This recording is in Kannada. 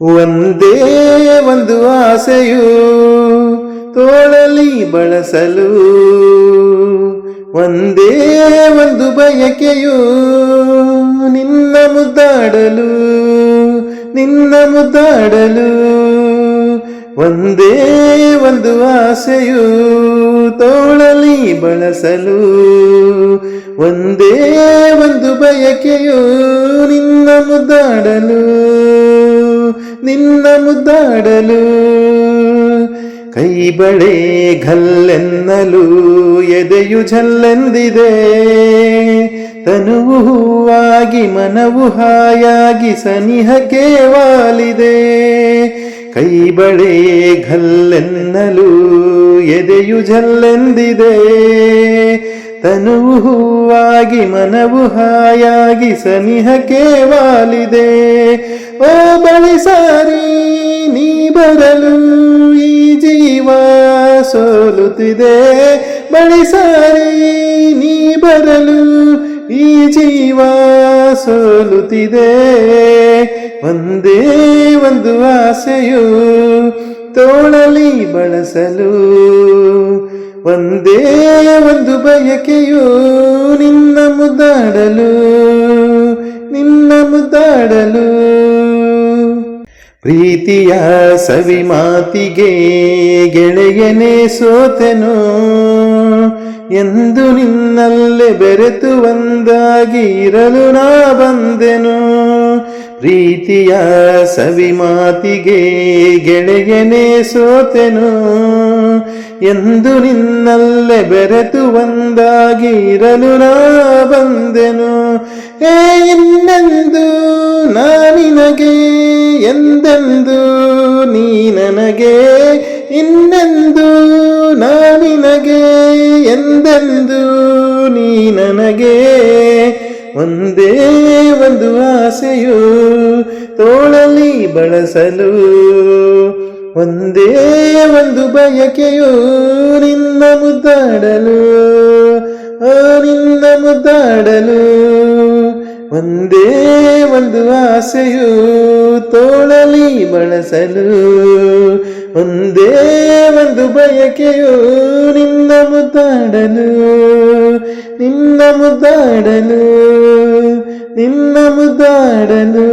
ಒಂದೇ ಒಂದು ಆಸೆಯು ತೋಳಲಿ ಬಳಸಲು. ಒಂದೇ ಒಂದು ಬಯಕೆಯು ನಿನ್ನ ಮುದ್ದಾಡಲು ನಿನ್ನ ಮುದ್ದಾಡಲು. ಒಂದೇ ಒಂದು ಆಸೆಯು ತೋಳಲಿ ಬಳಸಲು. ಒಂದೇ ಒಂದು ಬಯಕೆಯು ನಿನ್ನ ಮುದ್ದಾಡಲು. ಮುದ್ದಾಡಲು. ಕೈ ಬಳೆ ಘಲ್ಲೆನ್ನಲು, ಎದೆಯು ಝಲ್ಲೆಂದಿದೆ. ತನುವು ಹೂವಾಗಿ, ಮನವು ಹಾಯಾಗಿ, ಸನಿಹಕ್ಕೆ ವಾಲಿದೆ. ಕೈ ಬಳೆ ಘಲ್ಲೆನ್ನಲು ಎದೆಯು ಜಲ್ಲೆಂದಿದೆ ತನುವು ಹೂವಾಗಿ ಮನವು ಹಾಯಾಗಿ ಸನಿಹಕ್ಕೆ ವಾಲಿದೆ. ಓ ಬಳಿ ಸಾರಿ, ನೀ ಬರಲು ಈ ಜೀವ ಸೋಲುತ್ತಿದೆ. ಬಳಿ ಸಾರಿ, ನೀ ಬರಲು ಈ ಜೀವ ಸೋಲುತ್ತಿದೆ. ಒಂದೇ ಒಂದು ಆಸೆಯು ತೋಳಲಿ ಬಳಸಲು ಒಂದೇ ಒಂದು ಬಯಕೆಯು ನಿನ್ನ ಮುದ್ದಾಡಲು ನಿನ್ನ ಮುದ್ದಾಡಲು. ಪ್ರೀತಿಯ ಸವಿ ಮಾತಿಗೆ ಗೆಳೆಯನೆ ಸೋತೆನು, ಎಂದು ನಿನ್ನಲ್ಲೇ ಬೆರೆತು ಒಂದಾಗಿ ಇರಲು ನಾ ಬಂದೆನು. ಪ್ರೀತಿಯ ಸವಿ ಮಾತಿಗೆ ಗೆಳೆಯನೇ ಸೋತೆನು ಎಂದು ನಿನ್ನಲ್ಲೇ ಬೆರೆತು ಒಂದಾಗಿ ಇರಲು ನಾ ಬಂದೆನು. ಏ, ಇನ್ನೆಂದು ನಾನಿನಗೆ ಎಂದೆಂದು ನೀ ನನಗೆ, ಇನ್ನೆಂದು ನಾನಿನಗೆ ಎಂದೆಂದು ನೀ ನನಗೆ. ಒಂದೇ ಒಂದು ಆಸೆಯು ತೋಳಲಿ ಬಳಸಲು. ಒಂದೇ ಒಂದು ಬಯಕೆಯು ನಿನ್ನ ಮುದ್ದಾಡಲು. ನಿನ್ನ ಮುದ್ದಾಡಲು. ಒಂದೇ ಒಂದು ಆಸೆಯು ತೋಳಲಿ ಬಳಸಲು. ಒಂದೇ ಒಂದು ಬಯಕೆಯು ನಿನ್ನ ಮುದ್ದಾಡಲು ನಿನ್ನ ಮುದ್ದಾಡಲು ನಿನ್ನ ಮುದ್ದಾಡಲು